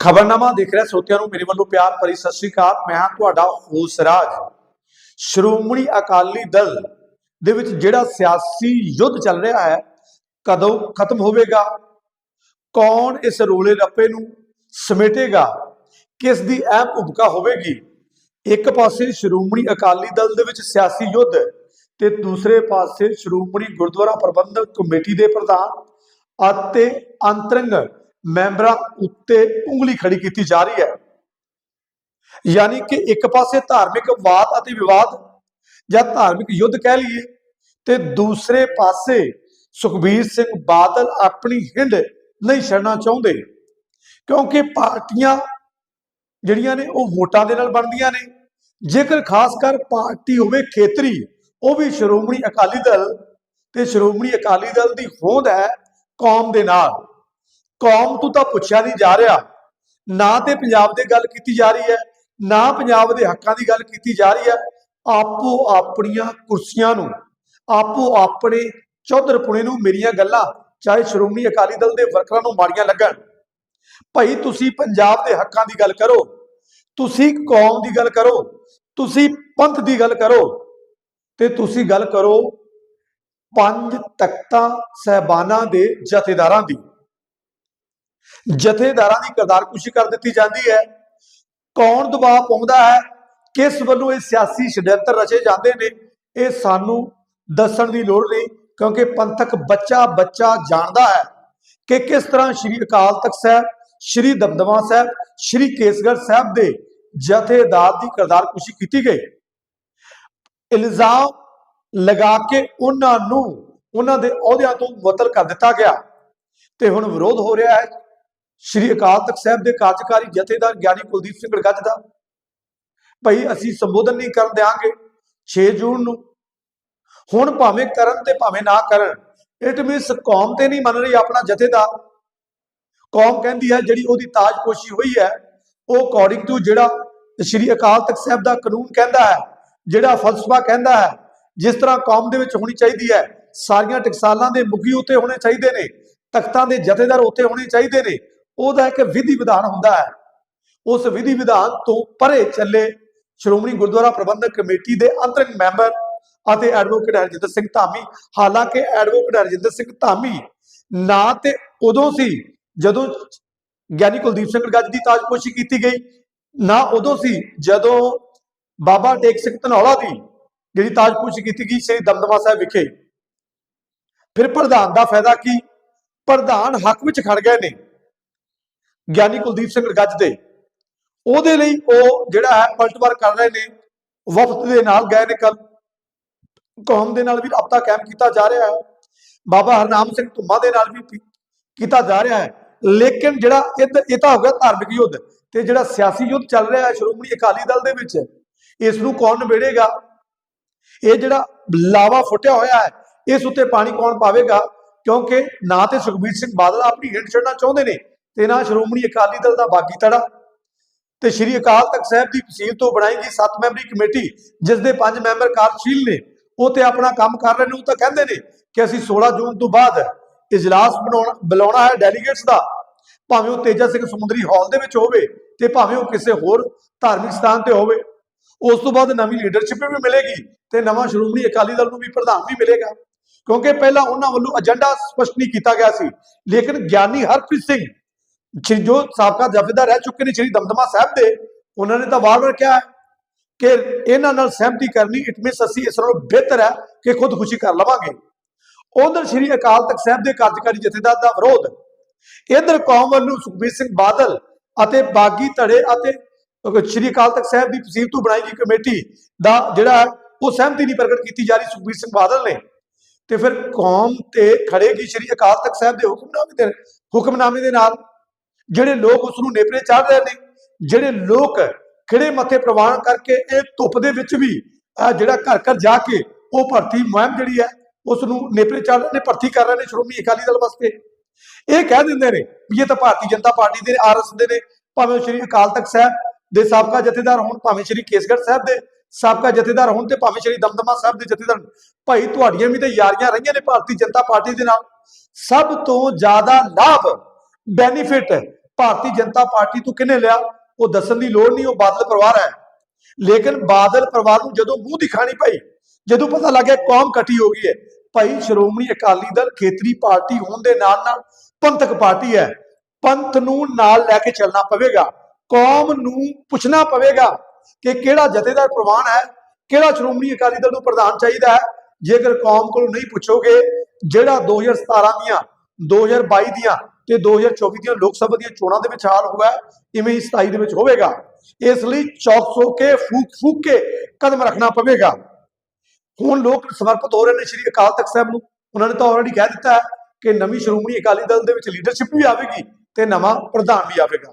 ਖਬਰਨਾਮਾ ਦੇਖ ਰਿਹਾ, ਸਰੋਤਿਆਂ ਨੂੰ ਮੇਰੇ ਵੱਲੋਂ ਪਿਆਰ ਭਰੀ ਸਤਿ ਸ੍ਰੀ ਅਕਾਲ। ਮੈਂ ਹਾਂ ਤੁਹਾਡਾ ਹੋਸਰਾਜ। ਸ਼੍ਰੋਮਣੀ ਅਕਾਲੀ ਦਲ ਦੇ ਵਿੱਚ ਜਿਹੜਾ ਸਿਆਸੀ ਯੁੱਧ ਚੱਲ ਰਿਹਾ ਹੈ, ਕਦੋਂ ਖਤਮ ਹੋਵੇਗਾ? ਕੌਣ ਇਸ ਰੋਲੇ ਰੱਪੇ ਨੂੰ ਸਮੇਟੇਗਾ? ਕਿਸ ਦੀ ਅਹਿਮ ਭੂਮਿਕਾ ਹੋਵੇਗੀ? ਇੱਕ ਪਾਸੇ ਸ਼੍ਰੋਮਣੀ ਅਕਾਲੀ ਦਲ ਦੇ ਵਿੱਚ ਸਿਆਸੀ ਯੁੱਧ ਤੇ ਦੂਸਰੇ ਪਾਸੇ ਸ਼੍ਰੋਮਣੀ ਗੁਰਦੁਆਰਾ ਪ੍ਰਬੰਧਕ ਕਮੇਟੀ ਦੇ ਪ੍ਰਧਾਨ ਅਤੇ ਅੰਤਰੰਗ ਮੈਂਬਰਾਂ ਉੱਤੇ ਉਂਗਲੀ ਖੜੀ ਕੀਤੀ ਜਾ ਰਹੀ ਹੈ। ਯਾਨੀ ਕਿ ਇੱਕ ਪਾਸੇ ਧਾਰਮਿਕ ਵਾਦ ਅਤੇ ਵਿਵਾਦ ਜਾਂ ਧਾਰਮਿਕ ਯੁੱਧ ਕਹਿ ਲਈਏ, ਤੇ ਦੂਸਰੇ ਪਾਸੇ ਸੁਖਬੀਰ ਸਿੰਘ ਬਾਦਲ ਆਪਣੀ ਹਿੰਡ ਨਹੀਂ ਛੱਡਣਾ ਚਾਹੁੰਦੇ, ਕਿਉਂਕਿ ਪਾਰਟੀਆਂ ਜਿਹੜੀਆਂ ਨੇ ਉਹ ਵੋਟਾਂ ਦੇ ਨਾਲ ਬਣਦੀਆਂ ਨੇ। ਜੇਕਰ ਖਾਸ ਕਰ ਪਾਰਟੀ ਹੋਵੇ ਖੇਤਰੀ, ਉਹ ਵੀ ਸ਼੍ਰੋਮਣੀ ਅਕਾਲੀ ਦਲ ਤੇ ਸ਼੍ਰੋਮਣੀ ਅਕਾਲੀ ਦਲ ਦੀ ਹੋਂਦ ਹੈ ਕੌਮ ਦੇ ਨਾਲ। ਕੌਮ ਤੋਂ ਤਾਂ ਪੁੱਛਿਆ ਨਹੀਂ ਜਾ ਰਿਹਾ। ਨਾ ਤੇ ਪੰਜਾਬ ਦੇ ਗੱਲ ਕੀਤੀ ਜਾ ਰਹੀ ਹੈ, ਨਾ ਪੰਜਾਬ ਦੇ ਹੱਕਾਂ ਦੀ ਗੱਲ ਕੀਤੀ ਜਾ ਰਹੀ ਹੈ। ਆਪੋ ਆਪਣੀਆਂ ਕੁਰਸੀਆਂ ਨੂੰ, ਆਪੋ ਆਪਣੇ ਚੌਧਰਪੁਣੇ ਨੂੰ ਮੇਰੀਆਂ ਗੱਲਾਂ, ਚਾਹੇ ਸ਼੍ਰੋਮਣੀ ਅਕਾਲੀ ਦਲ ਦੇ ਵਰਕਰਾਂ ਨੂੰ ਮਾੜੀਆਂ ਲੱਗਣ। ਭਾਈ ਤੁਸੀਂ ਪੰਜਾਬ ਦੇ ਹੱਕਾਂ ਦੀ ਗੱਲ ਕਰੋ, ਤੁਸੀਂ ਕੌਮ ਦੀ ਗੱਲ ਕਰੋ, ਤੁਸੀਂ ਪੰਥ ਦੀ ਗੱਲ ਕਰੋ, ਤੇ ਤੁਸੀਂ ਗੱਲ ਕਰੋ ਪੰਜ ਤਖਤਾਂ ਸਹਿਬਾਨਾਂ ਦੇ ਜਥੇਦਾਰਾਂ ਦੀ। ਜਥੇਦਾਰਾਂ ਦੀ ਕਰਦਾਰਕੁਸ਼ੀ ਕਰ ਦਿੱਤੀ ਜਾਂਦੀ ਹੈ। ਕੌਣ ਦਬਾਅ ਪਾਉਂਦਾ ਹੈ? ਕਿਸ ਵੱਲੋਂ ਇਹ ਸਿਆਸੀ ਛੜਯੰਤਰ ਰਚੇ ਜਾਂਦੇ ਨੇ? ਇਹ ਸਾਨੂੰ ਦੱਸਣ ਦੀ ਲੋੜ ਨਹੀਂ, ਕਿਉਂਕਿ ਪੰਥਕ ਬੱਚਾ ਬੱਚਾ ਜਾਣਦਾ ਹੈ ਕਿ ਕਿਸ ਤਰ੍ਹਾਂ ਸ਼੍ਰੀ ਅਕਾਲ ਤਖਤ ਸਾਹਿਬ, ਸ਼੍ਰੀ ਦਮਦਮਾ ਸਾਹਿਬ, ਸ਼੍ਰੀ ਕੇਸਗੜ੍ਹ ਸਾਹਿਬ ਦੇ ਜਥੇਦਾਰ ਦੀ ਕਰਦਾਰਕੁਸ਼ੀ ਕੀਤੀ ਗਈ। ਇਲਜ਼ਾਮ ਲਗਾ ਕੇ ਉਹਨਾਂ ਨੂੰ, ਉਹਨਾਂ ਦੇ ਅਹੁਦਿਆਂ ਤੋਂ ਮੁਅਤਲ ਕਰ ਦਿੱਤਾ ਗਿਆ। ਤੇ ਹੁਣ ਵਿਰੋਧ ਹੋ ਰਿਹਾ ਹੈ। ਸ਼੍ਰੀ ਅਕਾਲ ਤਖਤ ਸਾਹਿਬ ਦੇ ਕਾਰਜਕਾਰੀ ਜਥੇਦਾਰ ਗਿਆਨੀ ਕੁਲਦੀਪ ਸਿੰਘ ਗੜਗੱਜ ਦਾ। ਭਈ ਅਸੀਂ ਸੰਬੋਧਨ ਨਹੀਂ ਕਰਨ ਦੇਾਂਗੇ 6 ਜੂਨ ਨੂੰ। ਹੁਣ ਭਾਵੇਂ ਕਰਨ ਤੇ ਭਾਵੇਂ ਨਾ ਕਰਨ ਇਟ ਮੀਨਸ ਕੌਮ ਤੇ ਨਹੀਂ ਮੰਨ ਰਹੀ ਆਪਣਾ ਜਥੇਦਾਰ। ਕੌਮ ਕਹਿੰਦੀ ਹੈ ਜਿਹੜੀ ਉਹਦੀ ਤਾਜਪੋਸ਼ੀ ਹੋਈ ਹੈ, ਉਹ ਅਕੋਰਡਿੰਗ ਟੂ ਜਿਹੜਾ ਸ਼੍ਰੀ ਅਕਾਲ ਤਖਤ ਸਾਹਿਬ ਦਾ ਕਾਨੂੰਨ ਕਹਿੰਦਾ ਹੈ, ਜਿਹੜਾ ਫਲਸਫਾ ਕਹਿੰਦਾ ਹੈ, ਜਿਸ ਤਰ੍ਹਾਂ ਕੌਮ ਦੇ ਵਿੱਚ ਹੋਣੀ ਚਾਹੀਦੀ ਹੈ, ਸਾਰੀਆਂ ਟਕਸਾਲਾਂ ਦੇ ਮੁਖੀ ਉੱਤੇ ਹੋਣੇ ਚਾਹੀਦੇ ਨੇ, ਤਖਤਾਂ ਦੇ ਜਥੇਦਾਰ ਉੱਤੇ ਹੋਣੇ ਚਾਹੀਦੇ ਨੇ ਉਹਦਾ ਇੱਕ ਵਿਧੀ ਵਿਧਾਨ ਹੁੰਦਾ ਹੈ। ਉਸ ਵਿਧੀ ਵਿਧਾਨ ਤੋਂ ਪਰੇ ਚੱਲੇ ਸ਼੍ਰੋਮਣੀ ਗੁਰਦੁਆਰਾ ਪ੍ਰਬੰਧਕ ਕਮੇਟੀ ਦੇ ਅੰਤਰਿੰਗ ਮੈਂਬਰ ਅਤੇ ਐਡਵੋਕੇਟ ਹਰਜਿੰਦਰ ਸਿੰਘ ਧਾਮੀ। ਹਾਲਾਂਕਿ ਐਡਵੋਕੇਟ ਹਰਜਿੰਦਰ ਸਿੰਘ ਧਾਮੀ ਨਾ ਤੇ ਉਦੋਂ ਸੀ ਜਦੋਂ ਗਿਆਨੀ ਕੁਲਦੀਪ ਸਿੰਘ ਗੱਜ ਦੀ ਤਾਜਪੋਸ਼ੀ ਕੀਤੀ ਗਈ। ਨਾ ਉਦੋਂ ਸੀ ਜਦੋਂ ਬਾਬਾ ਟੇਕ ਸਿੰਘ ਧਨੌਲਾ ਦੀ ਜਿਹੜੀ ਤਾਜਪੋਸ਼ੀ ਕੀਤੀ ਗਈ ਸ੍ਰੀ ਦਮਦਮਾ ਸਾਹਿਬ ਵਿਖੇ। ਫਿਰ ਪ੍ਰਧਾਨ ਦਾ ਫਾਇਦਾ ਕੀ? ਪ੍ਰਧਾਨ ਹੱਕ ਵਿੱਚ ਖੜ ਗਏ ਨੇ। ਗਿਆਨੀ ਕੁਲਦੀਪ ਸਿੰਘ ਗੱਜ ਦੇ। ਉਹਦੇ ਲਈ ਉਹ ਜਿਹੜਾ ਹੈ ਪਲਟਵਾਰ ਕਰ ਰਹੇ ਨੇ, ਵਫਦ ਦੇ ਨਾਲ ਗਏ ਨੇ ਕੱਲ ਕੌਮ ਦੇ ਨਾਲ ਵੀ ਰਾਬਤਾ ਕਾਇਮ ਕੀਤਾ ਜਾ ਰਿਹਾ ਹੈ। ਬਾਬਾ ਹਰਨਾਮ ਸਿੰਘ ਧੁੰਮਾ ਦੇ ਨਾਲ ਵੀ ਕੀਤਾ ਜਾ ਰਿਹਾ ਹੈ। ਲੇਕਿਨ ਜਿਹੜਾ ਇਹ ਇਹ ਤਾਂ ਹੋ ਗਿਆ ਧਾਰਮਿਕ ਯੁੱਧ ਤੇ ਜਿਹੜਾ ਸਿਆਸੀ ਯੁੱਧ ਚੱਲ ਰਿਹਾ ਹੈ ਸ਼੍ਰੋਮਣੀ ਅਕਾਲੀ ਦਲ ਦੇ ਵਿੱਚ, ਇਸ ਨੂੰ ਕੌਣ ਨਿਬੇੜੇਗਾ? ਇਹ ਜਿਹੜਾ ਲਾਵਾ ਫੁੱਟਿਆ ਹੋਇਆ ਹੈ, ਇਸ ਉੱਤੇ ਪਾਣੀ ਕੌਣ ਪਾਵੇਗਾ? ਕਿਉਂਕਿ ਨਾ ਤੇ ਸੁਖਬੀਰ ਸਿੰਘ ਬਾਦਲ ਆਪਣੀ ਹਿੱਟ ਛੱਡਣਾ ਚਾਹੁੰਦੇ ਨੇ ਤੇ ਨਾ ਸ਼੍ਰੋਮਣੀ ਅਕਾਲੀ ਦਲ ਦਾ ਬਾਗੀ ਤੜਾ। ਤੇ ਸ਼੍ਰੀ ਅਕਾਲ ਤਖਤ ਸਾਹਿਬ ਦੀ ਤਹਿਸੀਲ ਤੋਂ ਬਣਾਈ ਗਈ 7 ਮੈਂਬਰੀ ਕਮੇਟੀ ਜਿਸ ਦੇ 5 ਮੈਂਬਰ ਕਾਰਜਸ਼ੀਲ ਨੇ। ਉਹ ਤੇ ਆਪਣਾ ਕੰਮ ਕਰ ਰਹੇ ਨੇ, ਉਹ ਤਾਂ ਕਹਿੰਦੇ ਨੇ ਕਿ ਅਸੀਂ 16 ਜੂਨ ਤੋਂ ਬਾਅਦ ਇਜਲਾਸ ਬਣਾਉਣਾ ਬੁਲਾਉਣਾ ਹੈ ਡੈਲੀਗੇਟਸ ਦਾ। ਭਾਵੇਂ ਉਹ ਤੇਜਾ ਸਿੰਘ ਸਮੁੰਦਰੀ ਹਾਲ ਦੇ ਵਿੱਚ ਹੋਵੇ ਤੇ ਭਾਵੇਂ ਉਹ ਕਿਸੇ ਹੋਰ ਧਾਰਮਿਕ ਸਥਾਨ ਤੇ ਹੋਵੇ। ਉਸ ਤੋਂ ਬਾਅਦ ਨਵੀਂ ਲੀਡਰਸ਼ਿਪ ਵੀ ਮਿਲੇਗੀ ਤੇ ਨਵਾਂ ਸ਼੍ਰੋਮਣੀ ਅਕਾਲੀ ਦਲ ਨੂੰ ਵੀ ਪ੍ਰਧਾਨ ਵੀ ਮਿਲੇਗਾ। ਕਿਉਂਕਿ ਪਹਿਲਾਂ ਉਹਨਾਂ ਵੱਲੋਂ ਏਜੰਡਾ ਸਪਸ਼ਟ ਨਹੀਂ ਕੀਤਾ ਗਿਆ ਸੀ। ਲੇਕਿਨ ਗਿਆਨੀ ਹਰਪ੍ਰੀਤ ਸਿੰਘ ਸ਼੍ਰੀ ਜੋ ਸਾਬਕਾ ਜਥੇਦਾਰ ਰਹਿ ਚੁੱਕੇ ਨੇ ਸ਼੍ਰੀ ਦਮਦਮਾ ਸਾਹਿਬ ਦੇ। ਉਹਨਾਂ ਨੇ ਤਾਂ ਵਾਰ-ਵਾਰ ਕਿਹਾ ਕਿ ਇਹਨਾਂ ਨਾਲ ਸਹਿਮਤੀ ਕਰਨੀ ਇਟ ਮੀਨਸ ਅਸੀਂ ਇਸ ਨਾਲੋਂ ਬਿਹਤਰ ਹੈ ਕਿ ਖੁਦਕੁਸ਼ੀ ਕਰ ਲਵਾਂਗੇ। ਉਧਰ ਸ਼੍ਰੀ ਅਕਾਲ ਤਖਤ ਸਾਹਿਬ ਦੇ ਕਾਰਜਕਾਰੀ ਜਥੇਦਾਰ ਦਾ ਵਿਰੋਧ। ਇਧਰ ਕੌਮ ਵੱਲੋਂ ਸੁਖਬੀਰ ਸਿੰਘ ਬਾਦਲ ਅਤੇ ਬਾਗੀ ਧੜੇ ਅਤੇ ਸ਼੍ਰੀ ਅਕਾਲ ਤਖਤ ਸਾਹਿਬ ਦੀ ਤਹਿਸੀਲ ਤੋਂ ਬਣਾਈ ਗਈ ਕਮੇਟੀ ਦਾ ਜਿਹੜਾ ਉਹ ਸਹਿਮਤੀ ਨਹੀਂ ਪ੍ਰਗਟ ਕੀਤੀ ਜਾ ਰਹੀ ਸੁਖਬੀਰ ਸਿੰਘ ਬਾਦਲ ਨੇ। ਤੇ ਫਿਰ ਕੌਮ ਤੇ ਖੜੇਗੀ ਸ਼੍ਰੀ ਅਕਾਲ ਤਖਤ ਸਾਹਿਬ ਦੇ ਹੁਕਮਨਾਮੇ ਦੇ ਹੁਕਮਨਾਮੇ ਦੇ ਨਾਲ ਜਿਹੜੇ ਲੋਕ ਉਸ ਨੂੰ ਨੇਪਰੇ ਚੜ ਰਹੇ ਨੇ, ਜਿਹੜੇ ਲੋਕ ਖਿੜੇ ਮੱਥੇ ਪ੍ਰਵਾਨ ਕਰਕੇ ਇਹ ਧੁੱਪ ਦੇ ਵਿੱਚ ਵੀ ਜਿਹੜਾ ਘਰ ਘਰ ਜਾ ਕੇ ਉਹ ਭਰਤੀ ਮੁਹਿੰਮ ਜਿਹੜੀ ਹੈ ਉਸ ਨੂੰ ਨੇਪਰੇ ਚੜ ਰਹੇ ਨੇ, ਭਰਤੀ ਕਰ ਰਹੇ ਨੇ ਸ਼੍ਰੋਮਣੀ ਅਕਾਲੀ ਦਲ ਵਾਸਤੇ। ਇਹ ਕਹਿ ਦਿੰਦੇ ਨੇ ਵੀ ਇਹ ਤਾਂ ਭਾਰਤੀ ਜਨਤਾ ਪਾਰਟੀ ਦੇ ਆਰਐਸ ਦੇ ਨੇ, ਭਾਵੇਂ ਸ਼੍ਰੀ ਅਕਾਲ ਤਖਤ ਸਾਹਿਬ ਦੇ ਸਾਬਕਾ ਜਥੇਦਾਰ ਹੋਣ, ਭਾਵੇਂ ਸ਼੍ਰੀ ਕੇਸਗੜ੍ਹ ਸਾਹਿਬ ਦੇ ਸਾਬਕਾ ਜਥੇਦਾਰ ਹੋਣ ਤੇ ਭਾਵੇਂ ਸ਼੍ਰੀ ਦਮਦਮਾ ਸਾਹਿਬ ਦੇ ਜਥੇਦਾਰ ਭਾਈ, ਤੁਹਾਡੀਆਂ ਵੀ ਤਾਂ ਯਾਰੀਆਂ ਰਹੀਆਂ ਨੇ ਭਾਰਤੀ ਜਨਤਾ ਪਾਰਟੀ ਦੇ ਨਾਲ। ਸਭ ਤੋਂ ਜ਼ਿਆਦਾ ਲਾਭ ਬੈਨੀਫਿਟ ਭਾਰਤੀ ਜਨਤਾ ਪਾਰਟੀ ਤੋਂ ਕਿਹਨੇ ਲਿਆ? ਉਹ ਦੱਸਣ ਦੀ ਲੋੜ ਨਹੀਂ, ਉਹ ਬਾਦਲ ਪਰਿਵਾਰ ਹੈ। ਲੇਕਿਨ ਬਾਦਲ ਪਰਿਵਾਰ ਨੂੰ ਜਦੋਂ ਮੂੰਹ ਦਿਖਾਣੀ ਪਈ, ਜਦੋਂ ਪਤਾ ਲੱਗਿਆ ਕੌਮ ਇਕੱਠੀ ਹੋ ਗਈ ਹੈ, ਭਾਈ ਸ਼੍ਰੋਮਣੀ ਅਕਾਲੀ ਦਲ ਖੇਤਰੀ ਪਾਰਟੀ ਹੋਣ ਦੇ ਨਾਲ ਨਾਲ ਪੰਥਕ ਪਾਰਟੀ ਹੈ। ਪੰਥ ਨੂੰ ਨਾਲ ਲੈ ਕੇ ਚੱਲਣਾ ਪਵੇਗਾ। ਕੌਮ ਨੂੰ ਪੁੱਛਣਾ ਪਵੇਗਾ ਕਿ ਕਿਹੜਾ ਜਥੇਦਾਰ ਪ੍ਰਵਾਨ ਹੈ, ਕਿਹੜਾ ਸ਼੍ਰੋਮਣੀ ਅਕਾਲੀ ਦਲ ਨੂੰ ਪ੍ਰਧਾਨ ਚਾਹੀਦਾ ਹੈ। ਜੇਕਰ ਕੌਮ ਕੋਲੋਂ ਨਹੀਂ ਪੁੱਛੋਗੇ, ਜਿਹੜਾ 2017 ਦੀਆਂ 2022 ਦੀਆਂ ਤੇ 2024 ਦੀਆਂ ਲੋਕ ਸਭਾ ਦੀਆਂ ਚੋਣਾਂ ਦੇ ਵਿੱਚ ਹਾਲ ਹੋਇਆ ਹੈ, ਇਵੇਂ ਹੀ 27 ਦੇ ਵਿੱਚ ਹੋਵੇਗਾ। ਇਸ ਲਈ ਚੌਕ ਚੌਕਸੋ ਕੇ ਫੂਕ ਫੂਕ ਕੇ ਕਦਮ ਰੱਖਣਾ ਪਵੇਗਾ। ਹੁਣ ਲੋਕ ਸਮਰਪਿਤ ਹੋ ਰਹੇ ਨੇ ਸ਼੍ਰੀ ਅਕਾਲ ਤਖਤ ਸਾਹਿਬ ਨੂੰ। ਉਹਨਾਂ ਨੇ ਤਾਂ ਆਲਰੇਡੀ ਕਹਿ ਦਿੱਤਾ ਹੈ ਕਿ ਨਵੀਂ ਸ਼੍ਰੋਮਣੀ ਅਕਾਲੀ ਦਲ ਦੇ ਵਿੱਚ ਲੀਡਰਸ਼ਿਪ ਵੀ ਆਵੇਗੀ ਤੇ ਨਵਾਂ ਪ੍ਰਧਾਨ ਵੀ ਆਵੇਗਾ।